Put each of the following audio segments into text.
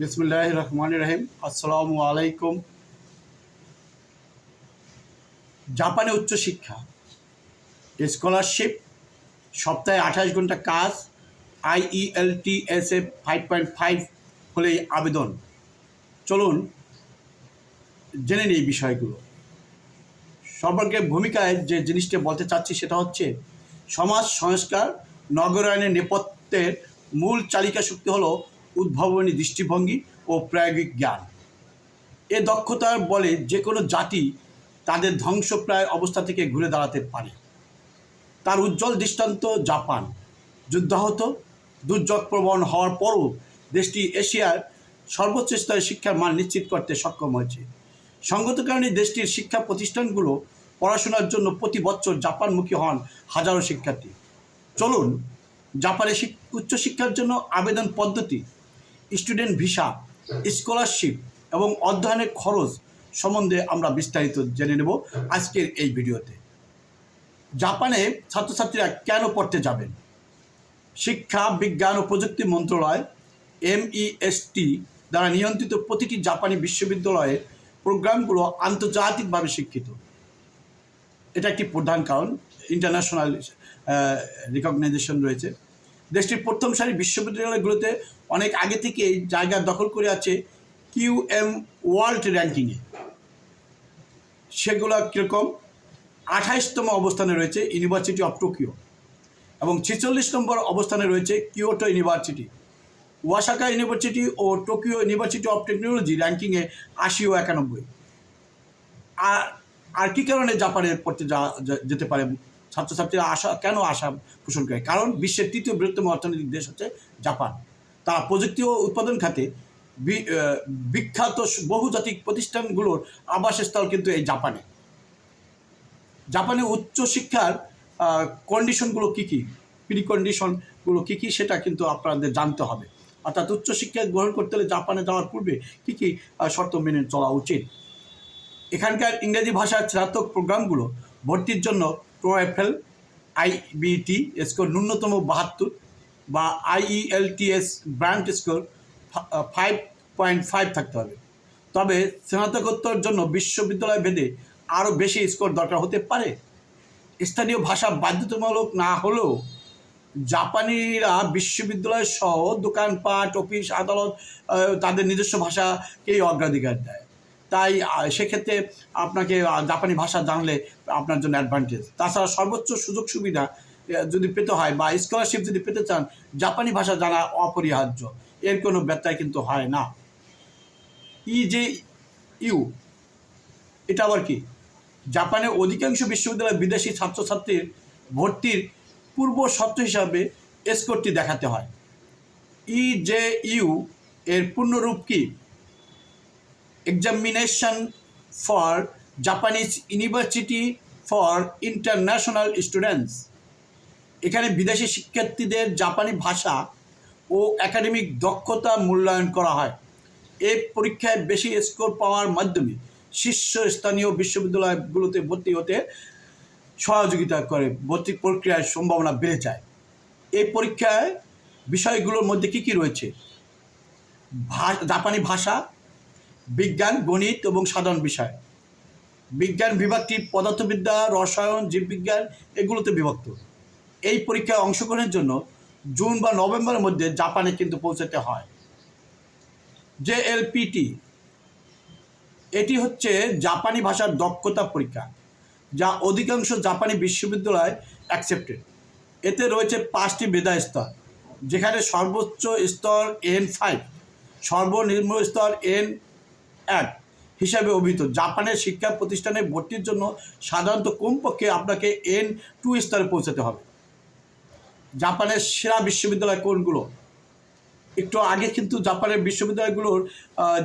বিসমুল্লাহ রহমান রহিম। আসসালামু আলাইকুম। জাপানে উচ্চশিক্ষা স্কলারশিপ, সপ্তাহে আঠাশ ঘণ্টা কাজ E আইইএলটিএসএ ফাইভ পয়েন্ট ফাইভ হলেই আবেদন। চলুন, জেনে নিই বিষয়গুলো। সম্পর্কে ভূমিকায় যে জিনিসটা বলতে চাচ্ছি সেটা হচ্ছে, সমাজ সংস্কার নগরায়নের নেপথ্যের মূল চালিকা শক্তি হলো উদ্ভাবনী দৃষ্টিভঙ্গি ও প্রায়োগিক জ্ঞান। এ দক্ষতার বলে যে কোনো জাতি তাদের ধ্বংসপ্রায় অবস্থা থেকে ঘুরে দাঁড়াতে পারে। তার উজ্জ্বল দৃষ্টান্ত জাপান। যুদ্ধাহত দুর্যোগপ্রবণ হওয়ার পরও দেশটি এশিয়ার সর্বোচ্চ স্তরে শিক্ষার মান নিশ্চিত করতে সক্ষম হয়েছে। সঙ্গত কারণে দেশটির শিক্ষা প্রতিষ্ঠানগুলো পড়াশোনার জন্য প্রতি বছর জাপানমুখী হন হাজারো শিক্ষার্থী। চলুন জাপানে শিক- উচ্চশিক্ষার জন্য আবেদন পদ্ধতি স্টুডেন্ট ভিসা, স্কলারশিপ এবং অধ্যয়নের খরচ সম্বন্ধে আমরা বিস্তারিত জেনে নেব আজকের এই ভিডিওতে। জাপানে ছাত্রছাত্রীরা কেন পড়তে যাবেন? শিক্ষা, বিজ্ঞান ও প্রযুক্তি মন্ত্রণালয়, এমইএসটি দ্বারা নিয়ন্ত্রিত প্রতিটি জাপানি বিশ্ববিদ্যালয়ের প্রোগ্রামগুলো আন্তর্জাতিকভাবে শিক্ষিত। এটা একটি প্রধান কারণ ইন্টারন্যাশনাল রিকগনাইজেশন রয়েছে। দেশটির প্রথম সারি বিশ্ববিদ্যালয়গুলোতে অনেক আগে থেকে জায়গা দখল করে আছে কিউ এম ওয়ার্ল্ড র্যাঙ্কিংয়ে। সেগুলো কীরকম? আঠাইশতম অবস্থানে রয়েছে ইউনিভার্সিটি অফ টোকিও এবং ছেচল্লিশ নম্বর অবস্থানে রয়েছে কিওটো ইউনিভার্সিটি ওয়াসাকা ইউনিভার্সিটি ও টোকিও ইউনিভার্সিটি অফ টেকনোলজি র্যাঙ্কিংয়ে আশি ও একানব্বই। আর আর কী কারণে জাপানে পড়তে যা- যেতে পারে ছাত্রছাত্রীরা আশা, কেন আশা পোষণ করে? কারণ বিশ্বের তৃতীয় বৃহত্তম অর্থনৈতিক দেশ হচ্ছে জাপান। তারা প্রযুক্তি ও উৎপাদন খাতে বিখ্যাত বহুজাতিক প্রতিষ্ঠানগুলোর আবাসস্থল কিন্তু এই জাপানে। জাপানে উচ্চশিক্ষার কন্ডিশনগুলো কী কী? প্রি কন্ডিশনগুলো কী কী? সেটা কিন্তু আপনাদের জানতে হবে। অর্থাৎ উচ্চশিক্ষা গ্রহণ করতে হলে জাপানে যাওয়ার পূর্বে কী কী শর্ত মেনে চলা উচিত? এখানকার ইংরেজি ভাষার স্নাতক প্রোগ্রামগুলো ভর্তির জন্য টোএফএল আইবিটি স্কোর ন্যূনতম বাহাত্তর বা IELTS brand score five point five থাকতে হবে। তবে স্নাতকোত্তর জন্য বিশ্ববিদ্যালয় ভেদে আরও বেশি স্কোর দরকার হতে পারে। স্থানীয় ভাষা বাধ্যতামূলক না হলেও জাপানিরা বিশ্ববিদ্যালয় সহ দোকানপাট, অফিস, আদালত তাদের নিজস্ব ভাষাকেই অগ্রাধিকার দেয়। তাই সেক্ষেত্রে আপনাকে জাপানি ভাষা জানলে আপনার জন্য অ্যাডভান্টেজ তাছাড়া সর্বোচ্চ সুযোগ সুবিধা যদি পেতে হয় বা স্কলারশিপ যদি পেতে চান, জাপানি ভাষা জানা অপরিহার্য। এর কোনো ব্যত্যয় কিন্তু হয় না। ই যে ইউ এটা আবার কি? জাপানের অধিকাংশ বিশ্ববিদ্যালয়ে বিদেশি ছাত্রছাত্রীর ভর্তির পূর্ব শর্ত হিসাবে স্কোরটি দেখাতে হয়। ই জে ইউ এর পূর্ণরূপ কি? Examination for Japanese university for international students এখানে বিদেশি শিক্ষার্থীদের জাপানি ভাষা ও একাডেমিক দক্ষতা মূল্যায়ন করা হয়। এই পরীক্ষায় বেশি স্কোর পাওয়ার মাধ্যমে শীর্ষস্থানীয় বিশ্ববিদ্যালয়গুলোতে ভর্তি হতে সহযোগিতা করে। ভর্তি প্রক্রিয়ার সম্ভাবনা বেড়ে যায়। এই পরীক্ষায় বিষয়গুলোর মধ্যে কী কী রয়েছে? ভা- জাপানি ভাষা বিজ্ঞান, গণিত এবং সাধারণ বিষয়। বিজ্ঞান বিভাগটি পদার্থবিদ্যা, রসায়ন, জীববিজ্ঞান এগুলোতে বিভক্ত। এই পরীক্ষায় অংশগ্রহণের জন্য জুন বা নভেম্বরের মধ্যে জাপানে কিন্তু পৌঁছাতে হয়। জেএলপিটি এটি হচ্ছে জাপানি ভাষার দক্ষতা পরীক্ষা, যা অধিকাংশ জাপানি বিশ্ববিদ্যালয় অ্যাকসেপ্টেড এতে রয়েছে পাঁচটি মেধা স্তর, যেখানে সর্বোচ্চ স্তর এন ফাইভ, সর্বনিম্ন স্তর এন এক হিসাবে অভিহিত। জাপানের শিক্ষা প্রতিষ্ঠানে ভর্তির জন্য সাধারণত কমপক্ষে আপনাকে এন টু স্তরে পৌঁছাতে হবে। জাপানের সেরা বিশ্ববিদ্যালয় কোনগুলো? একটু আগে কিন্তু জাপানের বিশ্ববিদ্যালয়গুলোর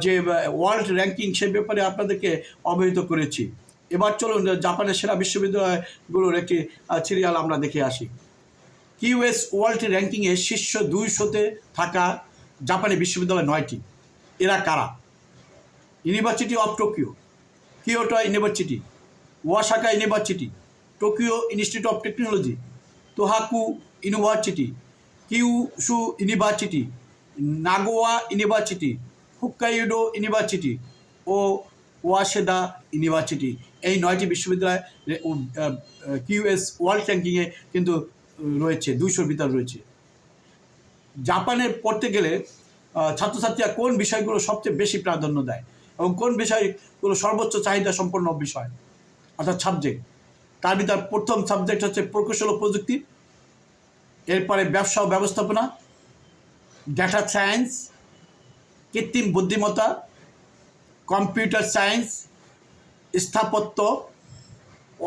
যে ওয়ার্ল্ড র্যাঙ্কিং সে ব্যাপারে আপনাদেরকে অবহিত করেছি। এবার চলুন জাপানের সেরা বিশ্ববিদ্যালয়গুলোর একটি সিরিয়াল আমরা দেখে আসি। কিউএস ওয়ার্ল্ড র্যাঙ্কিংয়ে শীর্ষ দুইশোতে থাকা জাপানি বিশ্ববিদ্যালয় নয়টি। এরা কারা? University of Tokyo. Kyoto University, Osaka University, Tokyo Institute of Technology, Tohoku University, Kyushu University, Nagoya University Hokkaido University O Waseda university. এই নয়টি বিশ্ববিদ্যালয় কিউএস ওয়ার্ল্ড র্যাঙ্কিংয়ে কিন্তু রয়েছে, দুইশোর ভিতরে রয়েছে। জাপানে পড়তে গেলে ছাত্রছাত্রীরা কোন বিষয়গুলো সবচেয়ে বেশি প্রাধান্য দেয়? এবং কোন বিষয়গুলো সর্বোচ্চ চাহিদা সম্পন্ন বিষয়, অর্থাৎ সাবজেক্ট তার ভিতর প্রথম সাবজেক্ট হচ্ছে প্রকৌশল প্রযুক্তি, এরপরে ব্যবসা ও ব্যবস্থাপনা ডেটা সায়েন্স কৃত্রিম বুদ্ধিমত্তা কম্পিউটার সায়েন্স স্থাপত্য,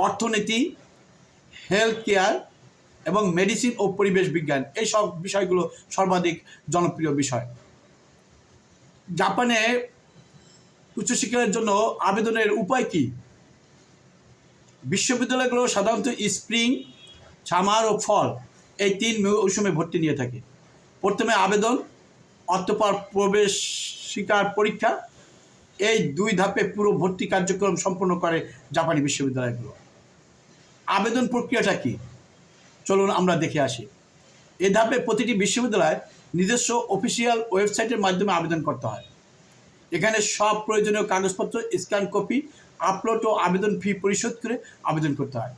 অর্থনীতি হেলথ কেয়ার এবং মেডিসিন ও পরিবেশ বিজ্ঞান, এই সব বিষয়গুলো সর্বাধিক জনপ্রিয় বিষয়। জাপানে উচ্চশিক্ষার জন্য আবেদনের উপায় কি? বিশ্ববিদ্যালয়গুলো সাধারণত স্প্রিং সামার ও ফল এই তিন মৌসুমে ভর্তি নিয়ে থাকে। প্রথমে আবেদন, অতঃপর প্রবেশিকার পরীক্ষা। এই দুই ধাপে পুরো ভর্তি কার্যক্রম সম্পন্ন করে জাপানি বিশ্ববিদ্যালয়গুলো। আবেদন প্রক্রিয়াটা কি? চলুন আমরা দেখে আসি। এ ধাপে প্রতিটি বিশ্ববিদ্যালয় নিজস্ব অফিসিয়াল ওয়েবসাইটের মাধ্যমে আবেদন করতে হয়। এখানে সব প্রয়োজনীয় কাগজপত্র, স্ক্যান কপি, আপলোড ও আবেদন ফি পরিশোধ করে আবেদন করতে হয়।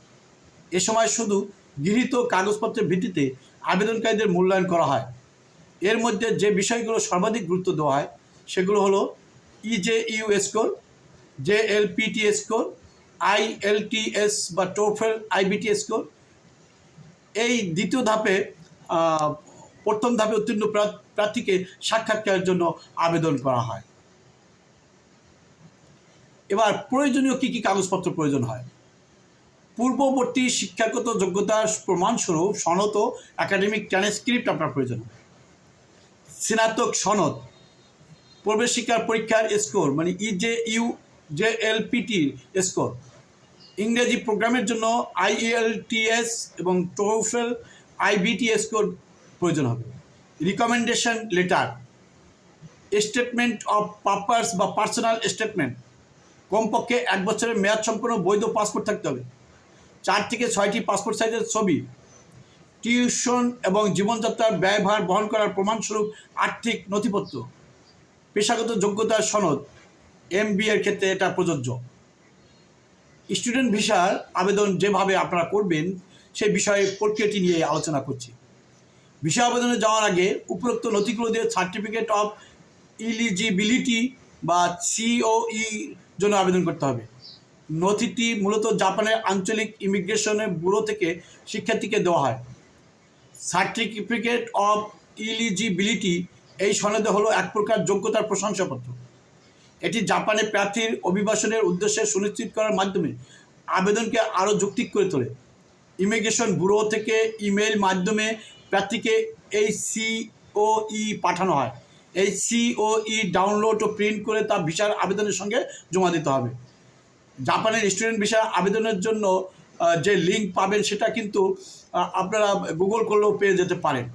এ সময় শুধু গৃহীত কাগজপত্রের ভিত্তিতে আবেদনকারীদের মূল্যায়ন করা হয়। এর মধ্যে যে বিষয়গুলো সর্বাধিক গুরুত্ব দেওয়া হয়, সেগুলো হলো ইজেইউ score J L PTE score I L T S বা টোফেল আইবিটি স্কোর এই দ্বিতীয় ধাপে প্রথম ধাপে উত্তীর্ণ প্রা- প্রার্থীকে সাক্ষাৎকারের জন্য আবেদন করা হয়। এবার প্রয়োজনীয় কী কী কাগজপত্র প্রয়োজন হয়? পূর্ববর্তী শিক্ষাগত যোগ্যতার প্রমাণস্বরূপ সনদ ও একাডেমিক ট্রান্সক্রিপ্ট আপনার প্রয়োজন স্নাতক সনদ প্রবেশিকার পরীক্ষার স্কোর মানে E EJ U J L পিটির score ইংরেজি প্রোগ্রামের জন্য আইএলটিএস এবং টোফেল আইবিটি স্কোর প্রয়োজন হবে। Recommendation letter statement of purpose বা পার্সোনাল স্টেটমেন্ট কমপক্ষে এক বছরের মেয়াদ সম্পন্ন বৈধ পাসপোর্ট থাকতে হবে। চার থেকে ছয়টি পাসপোর্ট সাইজের ছবি, টিউশন এবং জীবনযাত্রার ব্যয়ভার বহন করার প্রমাণস্বরূপ আর্থিক নথিপত্র, পেশাগত যোগ্যতার সনদ এম এর ক্ষেত্রে এটা প্রযোজ্য। স্টুডেন্ট ভিসার আবেদন যেভাবে আপনারা করবেন সেই বিষয়ে প্রক্রিয়াটি নিয়ে আলোচনা করছি। ভিসা আবেদনে যাওয়ার আগে উপরোক্ত নথিগুলো দিয়ে সার্টিফিকেট অফ ইলিজিবিলিটি বা সিওই জন্য আবেদন করতে হবে। নথিটি মূলত জাপানের আঞ্চলিক ইমিগ্রেশনের ব্যুরো থেকে শিক্ষার্থীকে দেওয়া হয়। সার্টিফিকেট অফ ইলিজিবিলিটি এই সনদে হলো এক প্রকার যোগ্যতার প্রশংসাপত্র। এটি জাপানে প্রার্থীর অভিবাসনের উদ্দেশ্যে সুনিশ্চিত করার মাধ্যমে আবেদনকে আরও যৌক্তিক করে তোলে। ইমিগ্রেশন ব্যুরো থেকে ইমেল মাধ্যমে প্রার্থীকে এই সিওই পাঠানো হয়। এই সিওই ডাউনলোড ও প্রিন্ট করে তা ভিসার আবেদনের সঙ্গে জমা দিতে হবে। জাপানের স্টুডেন্ট ভিসা আবেদনের জন্য যে লিঙ্ক পাবেন সেটা কিন্তু আপনারা গুগল করলেও পেয়ে যেতে পারেন।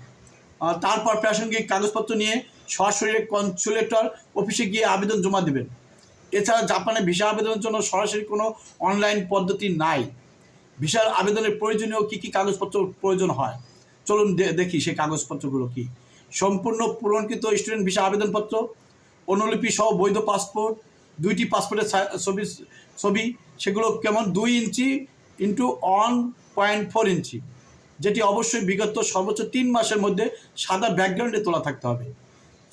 তারপর প্রাসঙ্গিক কাগজপত্র নিয়ে সরাসরি কনসুলেটর অফিসে গিয়ে আবেদন জমা দেবেন। এছাড়া জাপানে ভিসা আবেদনের জন্য সরাসরি কোনো অনলাইন পদ্ধতি নাই। ভিসার আবেদনের প্রয়োজনীয় কী কী কাগজপত্র প্রয়োজন হয়? চলুন দেখি সেই কাগজপত্রগুলো কি। সম্পূর্ণ পূরণকৃত স্টুডেন্ট ভিসা আবেদনপত্র, অনুলিপি সহ বৈধ পাসপোর্ট দুইটি পাসপোর্টের ছবি ছবি, সেগুলো কেমন? দুই inch into one point four inch, যেটি অবশ্যই বিগত সর্বোচ্চ তিন মাসের মধ্যে সাদা ব্যাকগ্রাউন্ডে তোলা থাকতে হবে।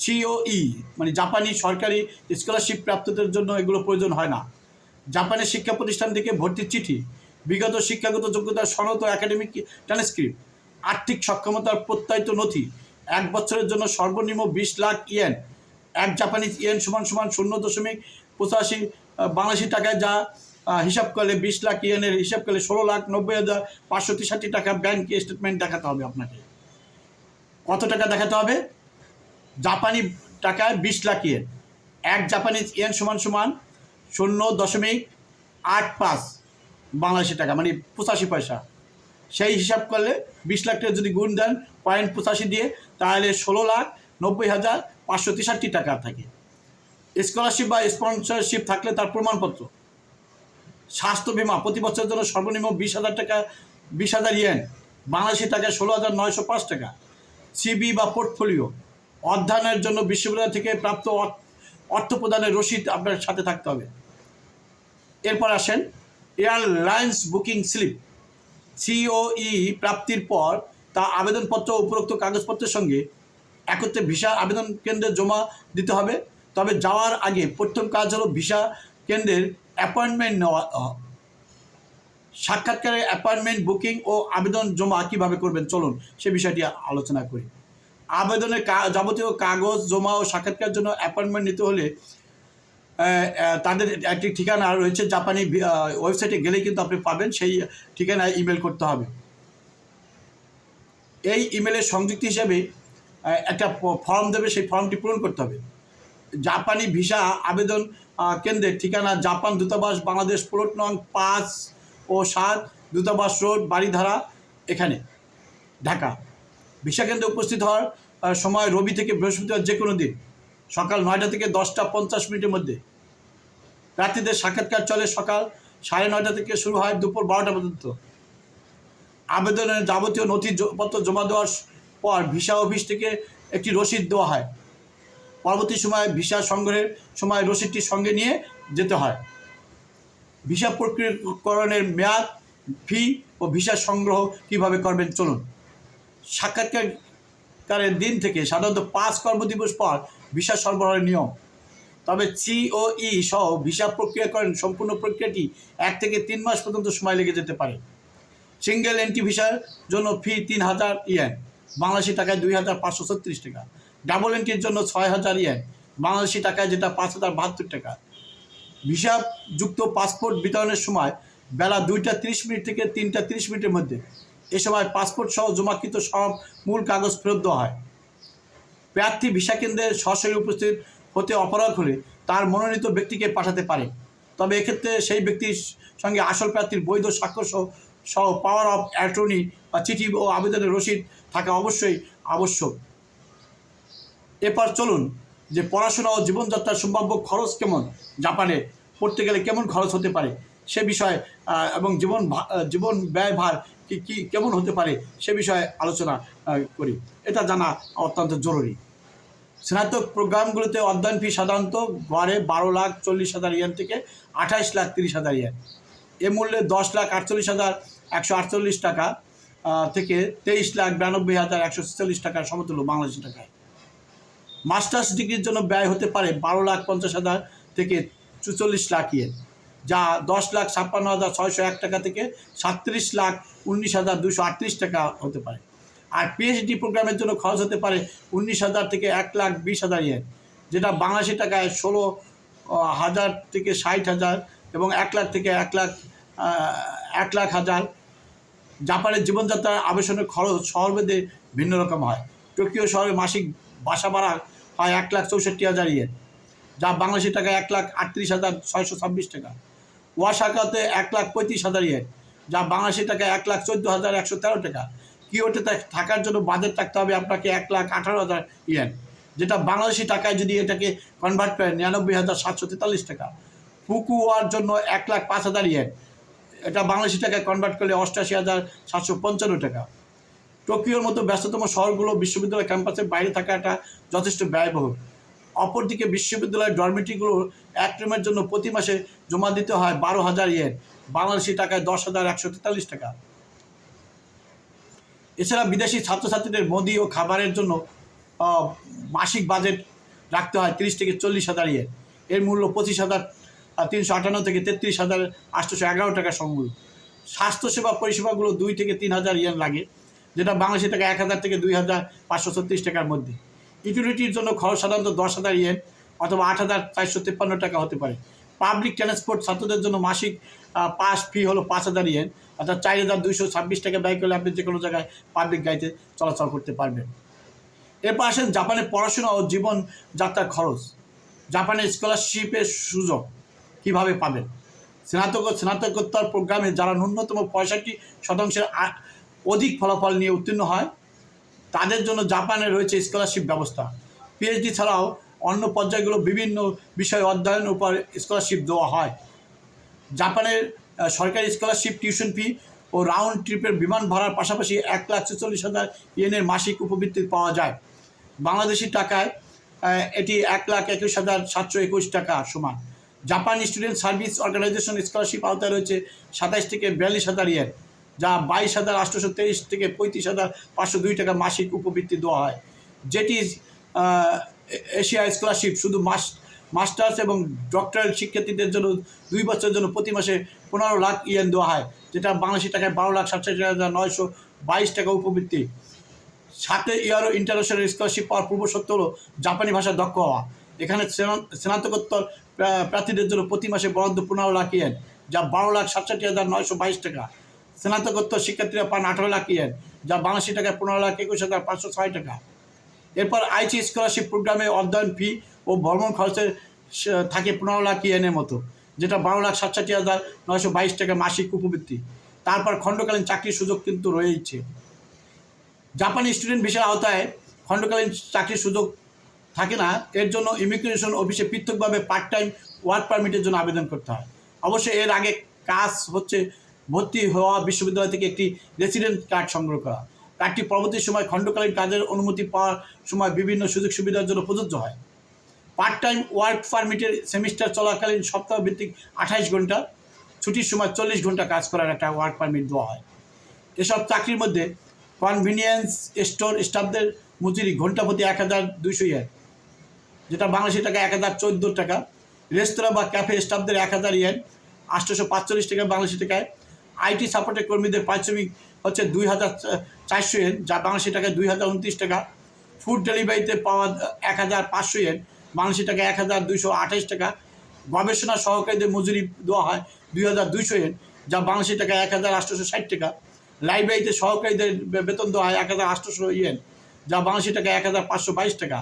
সিওই মানে জাপানি সরকারি স্কলারশিপ প্রাপ্তদের জন্য এগুলো প্রয়োজন হয় না। জাপানের শিক্ষা প্রতিষ্ঠান থেকে ভর্তির চিঠি, বিগত শিক্ষাগত যোগ্যতার সনদ ও একাডেমিক ট্রান্সক্রিপ্ট আর্থিক সক্ষমতার প্রত্যায়িত নথি এক বছরের জন্য সর্বনিম্ন বিশ লাখ ইয়েন, এক জাপানিজ ইয়েন সমান সমান শূন্য দশমিক পঁচাশি বাংলাদেশি টাকায় যা হিসাব করলে বিশ লাখ ইয়েনের হিসাব করলে ষোলো লাখ নব্বই হাজার পাঁচশো তেষট্টি টাকা ব্যাংক স্টেটমেন্ট দেখাতে হবে আপনাকে। কত টাকা দেখাতে হবে? জাপানি টাকায় বিশ লাখ ইয়েন, এক জাপানিজ ইয়েন সমান সমান শূন্য দশমিক আট পাঁচ বাংলাদেশি টাকা মানে পঁচাশি পয়সা। সেই হিসাব করলে বিশ লাখ টাকা যদি গুণ দেন পয়েন্ট পঁচাশি দিয়ে, তাহলে ষোলো লাখ নব্বই হাজার পাঁচশো তেষট্টি টাকা থাকে। স্কলারশিপ বা স্পন্সরশিপ থাকলে তার প্রমাণপত্র। স্বাস্থ্য বিমা, প্রতি বছরের জন্য সর্বনিম্ন বিশ হাজার টাকা, বিশ হাজার ইয়েন। বাংলাদেশি টাকা ষোলো হাজার নয়শো পাঁচ টাকা। সিবি বা পোর্টফোলিও অধ্যয়নের জন্য বিশ্ববিদ্যালয় থেকে প্রাপ্ত অর্থ প্রদানের রসিদ আপনার সাথে থাকতে হবে। এরপর আসেন এয়ারলাইন্স বুকিং স্লিপ সিওই প্রাপ্তির পর তা আবেদনপত্র উপরোক্ত কাগজপত্রের সঙ্গে একত্রে ভিসা আবেদন কেন্দ্রে জমা দিতে হবে। তবে যাওয়ার আগে প্রথম কাজ হলো ভিসা কেন্দ্রের অ্যাপয়েন্টমেন্ট নেওয়া। সাক্ষাৎকারের অ্যাপয়েন্টমেন্ট, বুকিং ও আবেদন জমা কীভাবে করবেন? চলুন সে বিষয়টি আলোচনা করি। আবেদনের যাবতীয় কাগজ জমা ও সাক্ষাৎকারের জন্য অ্যাপয়েন্টমেন্ট নিতে হলে তাদের একটি ঠিকানা রয়েছে জাপানি ওয়েবসাইটে গেলেই কিন্তু আপনি পাবেন, সেই ঠিকানায় ইমেল করতে হবে। এই ইমেলের সংযুক্তি হিসাবে একটা ফর্ম দেবে, সেই ফর্মটি পূরণ করতে হবে। জাপানি ভিসা আবেদন কেন্দ্রের ঠিকানা জাপান দূতাবাস, বাংলাদেশ প্লট নং পাঁচ ও সাত, দূতাবাস রোড বাড়িধারা এখানে। ঢাকা। ভিসা কেন্দ্রে উপস্থিত হওয়ার সময় রবি থেকে বৃহস্পতিবার যে কোনো দিন, সকাল নয়টা থেকে দশটা পঞ্চাশ মিনিটের মধ্যে। রাত্রিতে সাক্ষাৎকার চলে সকাল সাড়ে নয়টা থেকে শুরু হয় দুপুর বারোটা পর্যন্ত। আবেদনের যাবতীয় নথিপত্র জমা দেওয়ার পর ভিসা অফিস থেকে একটি রসিদ দেওয়া হয়। পরবর্তী সময়ে ভিসা সংগ্রহের সময় রসিদটি সঙ্গে নিয়ে যেতে হয়। ভিসা প্রক্রিয়াকরণের মেয়াদ, ফি ও ভিসা সংগ্রহ কীভাবে করবেন চলুন। সাক্ষাৎকারের দিন থেকে সাধারণত পাঁচ কর্মদিবস পর ভিসা সরবরাহের নিয়ম। তবে সিওই সহ ভিসা প্রক্রিয়াকরণ সম্পূর্ণ প্রক্রিয়াটি এক থেকে তিন মাস পর্যন্ত সময় লেগে যেতে পারে। সিঙ্গেল এন্ট্রি ভিসার জন্য ফি তিন হাজার ইয়েন, বাংলাদেশি টাকায় দুই হাজার পাঁচশো ছত্রিশ টাকা। ডাবল এন্ট্রির জন্য ছয় হাজার ইয়েন, বাংলাদেশি টাকায় যেটা পাঁচ হাজার বাহাত্তর টাকা। ভিসা যুক্ত পাসপোর্ট বিতরণের সময় বেলা দুইটা তিরিশ মিনিট থেকে তিনটা তিরিশ মিনিটের মধ্যে। এ সময় পাসপোর্ট সহ জমাকৃত সব মূল কাগজ ফেরত দেওয়া হয়। প্রার্থী ভিসা কেন্দ্রে সরাসরি উপস্থিত হতে অপরাধ হলে তার মনোনীত ব্যক্তিকে পাঠাতে পারে। তবে এক্ষেত্রে সেই ব্যক্তির সঙ্গে আসল প্রার্থীর বৈধ স্বাক্ষর সহ পাওয়ার অফ অ্যাটর্নি বা চিঠি ও আবেদনের রসিদ থাকা অবশ্যই আবশ্যক। এরপর চলুন যে পড়াশোনা ও জীবনযাত্রার সম্ভাব্য খরচ কেমন জাপানে পড়তে গেলে কেমন খরচ হতে পারে? সে বিষয়ে এবং জীবন জীবন ব্যয়ভার কি কেমন হতে পারে? সে বিষয়ে আলোচনা করি। এটা জানা অত্যন্ত জরুরি। স্নাতক প্রোগ্রামগুলোতে অধ্যয়ন ফি সাধারণত গড়ে বারো লাখ চল্লিশ হাজার ইয়ান থেকে আঠাইশ লাখ তিরিশ হাজার ইয়ান। এ মূল্যে দশ লাখ আটচল্লিশ হাজার একশো আটচল্লিশ টাকা থেকে তেইশ লাখ বিরানব্বই হাজার একশো ছেচল্লিশ টাকার সমতুল্য বাংলাদেশি টাকায়। মাস্টার্স ডিগ্রির জন্য ব্যয় হতে পারে বারো লাখ পঞ্চাশ হাজার থেকে চুচল্লিশ লাখ ইয়েন, যা দশ লাখ ছাপ্পান্ন হাজার ছয়শো এক টাকা থেকে সাতত্রিশ লাখ উনিশ হাজার দুশো আটত্রিশ টাকা হতে পারে। আর পিএইচডি প্রোগ্রামের জন্য খরচ হতে পারে উনিশ হাজার থেকে এক লাখ বিশ হাজার ইয়েন যেটা বাংলাদেশি টাকায় ষোলো হাজার থেকে ষাট হাজার এবং এক লাখ থেকে এক লাখ এক লাখ হাজার। জাপানের জীবনযাত্রার আবেশনের খরচ শহরভেদে ভিন্ন রকম হয়। টোকিও শহরে মাসিক বাসা ভাড়া হয় এক লাখ চৌষট্টি হাজার ইয়েন যা বাংলাদেশি টাকায় এক লাখ আটত্রিশ হাজার ছয়শো ছাব্বিশ টাকা। ওয়াসাকাতে এক লাখ পঁয়ত্রিশ হাজার ইয়েন যা বাংলাদেশি টাকায় এক লাখ চোদ্দ হাজার একশো তেরো টাকা। কিওতে তা- থাকার জন্য বাজেট থাকতে হবে আপনাকে এক লাখ আঠারো হাজার ইয়েন। যেটা বাংলাদেশি টাকায় যদি এটাকে কনভার্ট করেন নিরানব্বই হাজার সাতশো তেতাল্লিশ টাকা ফুকুয়ার জন্য এক লাখ পাঁচ হাজার ইয়েন। এটা বাংলাদেশি টাকায় কনভার্ট করলে অষ্টাশি হাজার সাতশো পঞ্চান্ন টাকা। টোকিওর মতো ব্যস্ততম শহরগুলো বিশ্ববিদ্যালয় ক্যাম্পাসের বাইরে থাকাটা যথেষ্ট ব্যয়বহুল। অপরদিকে বিশ্ববিদ্যালয়ের ডরমিটরিগুলো এক রুমের জন্য প্রতি মাসে জমা দিতে হয় বারো হাজার ইয়েন। বাংলাদেশি টাকায় দশ হাজার একশো তেতাল্লিশ টাকা। এছাড়া বিদেশি ছাত্রছাত্রীদের মোদি ও খাবারের জন্য মাসিক বাজেট রাখতে হয় তিরিশ থেকে চল্লিশ হাজার ইয়েন এর মূল্য পঁচিশ হাজার তিনশো আটান্ন থেকে তেত্রিশ হাজার আটশোশো এগারো টাকা সমমূল্য স্বাস্থ্যসেবা পরিষেবাগুলো দুই থেকে তিন হাজার ইয়েন লাগে, যেটা বাংলাদেশি টাকা এক হাজার থেকে দুই হাজার পাঁচশো ছত্রিশ টাকার মধ্যে। ইউটিলিটির জন্য খরচ সাধারণত দশ হাজার ইয়েন অথবা আট হাজার চারশো তেপ্পান্ন টাকা হতে পারে। পাবলিক ট্রান্সপোর্ট ছাত্রদের জন্য মাসিক পাস ফি হলো পাঁচ হাজার ইয়েন, অর্থাৎ চার হাজার দুইশো ছাব্বিশ টাকা ব্যয় করলে আপনি যে কোনো জায়গায় পাবলিক গাড়িতে চলাচল করতে পারবেন। এরপর আসেন জাপানে পড়াশোনা ও জীবন যাত্রার খরচ। জাপানে স্কলারশিপের সুযোগ কীভাবে পাবেন? স্নাতক ও স্নাতকোত্তর প্রোগ্রামে যারা ন্যূনতম পঁয়ষট্টি শতাংশের অধিক ফলাফল নিয়ে উত্তীর্ণ হয়, তাদের জন্য জাপানে রয়েছে স্কলারশিপ ব্যবস্থা। পিএইচডি ছাড়াও অন্য পর্যায়গুলো বিভিন্ন বিষয় অধ্যয়নের উপর স্কলারশিপ দেওয়া হয়। জাপানের সরকারি স্কলারশিপ টিউশন ফি ও রাউন্ড ট্রিপের বিমান ভাড়ার পাশাপাশি এক লাখ ছেচল্লিশ হাজার ইয়েনের মাসিক উপবৃত্তি পাওয়া যায়। বাংলাদেশি টাকায় এটি এক লাখ একুশ হাজার সাতশো একুশ টাকা সমান। Japan student service organization scholarship আওতায় রয়েছে সাতাইশ থেকে বিয়াল্লিশ হাজার ইয়েন, যা বাইশ হাজার আটশোশো তেইশ থেকে পঁয়ত্রিশ হাজার পাঁচশো দুই টাকা মাসিক উপবৃত্তি দেওয়া হয়। যেটি এশিয়া স্কলারশিপ শুধু মাস মাস্টার্স এবং ডক্টরাল শিক্ষার্থীদের জন্য দুই বছরের জন্য প্রতি মাসে পনেরো লাখ ইয়েন দেওয়া হয়, যেটা বাংলাদেশি টাকায় বারো লাখ সাতষট্টি হাজার নয়শো বাইশ টাকা উপবৃত্তি। সাথে ইয়ারো ইন্টারন্যাশনাল স্কলারশিপ পাওয়ার পূর্ব সত্য হলো জাপানি ভাষা দক্ষ হওয়া। এখানে স্নাতকোত্তর প্রার্থীদের জন্য প্রতি মাসে বরাদ্দ পনেরো লাখ ইয়েন, যা বারো লাখ সাতষট্টি হাজার নয়শো বাইশ টাকা। স্নাতকোত্তর শিক্ষার্থীরা পান আঠারো লাখ ইয়েন, যা বাংলাদেশি টাকায় পনেরো লাখ একুশ হাজার পাঁচশো ছয় টাকা। এরপর আইসি স্কলারশিপ প্রোগ্রামে অধ্যয়ন ফি ও ভ্রমণ খরচে থাকে পনেরো লাখ ইয়েনের মতো, যেটা বারো লাখ সাতষট্টি হাজার নয়শো বাইশ টাকা মাসিক উপবৃত্তি। তারপর খণ্ডকালীন চাকরির সুযোগ কিন্তু রয়েইছে। জাপানি স্টুডেন্ট ভিসার আওতায় খণ্ডকালীন চাকরির সুযোগ থাকে না, এর জন্য ইমিগ্রেশন অফিসে পৃথকভাবে পার্ট টাইম ওয়ার্ক পারমিটের জন্য আবেদন করতে হয়। অবশ্যই এর আগে কাজ হচ্ছে ভর্তি হওয়া বিশ্ববিদ্যালয় থেকে একটি রেসিডেন্ট কার্ড সংগ্রহ করা। কার্ডটি পরবর্তী সময় খণ্ডকালীন কাজের অনুমতি পাওয়ার সময় বিভিন্ন সুযোগ সুবিধার জন্য প্রযোজ্য হয়। পার্ট টাইম ওয়ার্ক পারমিটের সেমিস্টার চলাকালীন সপ্তাহ ভিত্তিক আঠাইশ ঘণ্টা, ছুটির সময় চল্লিশ ঘণ্টা কাজ করার একটা ওয়ার্ক পারমিট দেওয়া হয়। এসব চাকরির মধ্যে কনভিনিয়েন্স স্টোর স্টাফদের মজুরি ঘণ্টা প্রতি এক হাজার দুইশো ইয়েন যেটা বাংলাদেশি টাকা এক হাজার চোদ্দ টাকা। রেস্তোরাঁ বা ক্যাফে স্টাফদের এক হাজার ইয়েন আটশোশো পাঁচচল্লিশ টাকা বাংলাদেশি টাকায়। আইটি সাপোর্টের কর্মীদের পারিশ্রমিক হচ্ছে দুই হাজার চারশো ইয়েন যা বাংলাদেশি টাকায় দুই হাজার উনত্রিশ টাকা। ফুড ডেলিভারিতে পাওয়া এক হাজার পাঁচশো ইয়েন বাংলাদেশি টাকা এক হাজার দুইশো আঠাশ টাকা। গবেষণা সহকারীদের মজুরি দেওয়া হয় দুই হাজার দুইশো ইয়েন যা বাংলাদেশি টাকা এক হাজার আটশোশো ষাট টাকা। লাইব্রেরিতে সহকারীদের বেতন দেওয়া হয় এক হাজার আটশোশো ইয়েন যা বাংলাদেশি টাকা এক হাজার পাঁচশো বাইশ টাকা।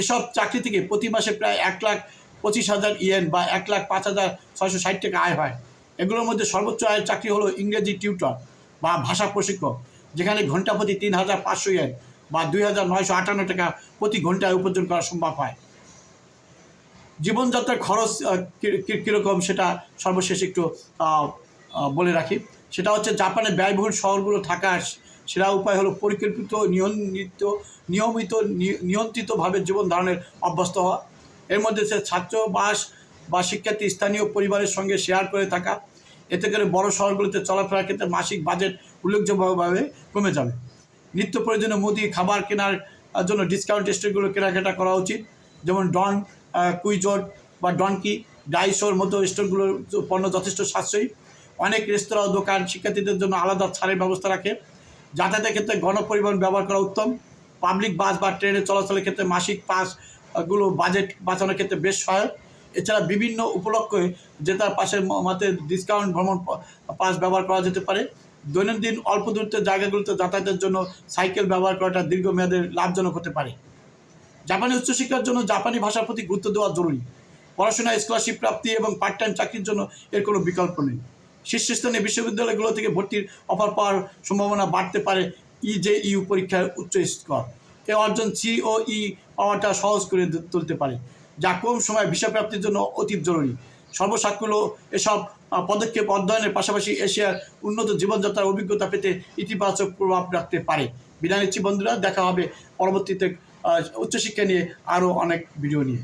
এসব চাকরি থেকে প্রতি মাসে প্রায় এক লাখ পঁচিশ হাজার ইয়েন বা এক লাখ পাঁচ হাজার ছয়শো ষাট টাকা আয় হয়। এগুলোর মধ্যে সর্বোচ্চ আয়ের চাকরি হলো ইংরেজি টিউটর বা ভাষা প্রশিক্ষক, যেখানে ঘণ্টা প্রতি তিন হাজার পাঁচশো ইয়েন বা দুই হাজার নয়শো আটান্ন টাকা প্রতি ঘন্টায় উপার্জন করা সম্ভব হয়। জীবনযাত্রার খরচ কীরকম সেটা সর্বশেষ একটু বলে রাখি। সেটা হচ্ছে জাপানের ব্যয়বহুল শহরগুলো থাকার সেরা উপায় হলো পরিকল্পিত, নিয়ন্ত্রিত, নিয়মিত নিয়ন্ত্রিতভাবে জীবন ধারণের অভ্যস্ত হওয়া। এর মধ্যে সে ছাত্রবাস বা শিক্ষার্থী স্থানীয় পরিবারের সঙ্গে শেয়ার করে থাকা। এতে করে বড় শহরগুলোতে চলাফেরার ক্ষেত্রে মাসিক বাজেট উল্লেখযোগ্যভাবে কমে যাবে। নিত্য প্রয়োজনীয় মুদি, খাবার কেনার জন্য ডিসকাউন্ট স্টোরগুলো কেনাকাটা করা উচিত। যেমন ডন কুইজোড বা ডনকি, ডাইসোর মতো স্টোরগুলোর পণ্য যথেষ্ট সাশ্রয়ী। অনেক রেস্তোরাঁ ও দোকান শিক্ষার্থীদের জন্য আলাদা ছাড়ের ব্যবস্থা রাখে। যাতায়াতের ক্ষেত্রে গণপরিবহন ব্যবহার করা উত্তম। পাবলিক বাস বা ট্রেনে চলাচলের ক্ষেত্রে মাসিক পাসগুলো বাজেট বাঁচানোর ক্ষেত্রে বেশ সহায়ক। এছাড়া বিভিন্ন উপলক্ষে জেতার পাশের মতে ডিসকাউন্ট ভ্রমণ পাস ব্যবহার করা যেতে পারে। দৈনন্দিন অল্প দূরত্বের জায়গাগুলোতে যাতায়াতের জন্য সাইকেল ব্যবহার করাটা দীর্ঘমেয়াদে লাভজনক হতে পারে। জাপানি উচ্চশিক্ষার জন্য জাপানি ভাষার প্রতি গুরুত্ব দেওয়া জরুরি। পড়াশোনা স্কলারশিপ প্রাপ্তি এবং পার্ট টাইম চাকরির জন্য এর কোনো বিকল্প নেই। শীর্ষস্থানীয় বিশ্ববিদ্যালয়গুলো থেকে ভর্তির অফার পাওয়ার সম্ভাবনা বাড়তে পারে ই যে ইউ পরীক্ষার উচ্চ স্কোর এ অর্জন সি ও ই পাওয়াটা সহজ করে তুলতে পারে, যা কম সময় ভিসা প্রাপ্তির জন্য অতি জরুরি। সর্বসাকুল্য এসব পদক্ষেপ অধ্যয়নের পাশাপাশি এশিয়ার উন্নত জীবনযাত্রার অভিজ্ঞতা পেতে ইতিবাচক প্রভাব রাখতে পারে। বিদায় নিচ্ছি বন্ধুরা, দেখা হবে পরবর্তীতে উচ্চশিক্ষা নিয়ে আরও অনেক ভিডিও নিয়ে।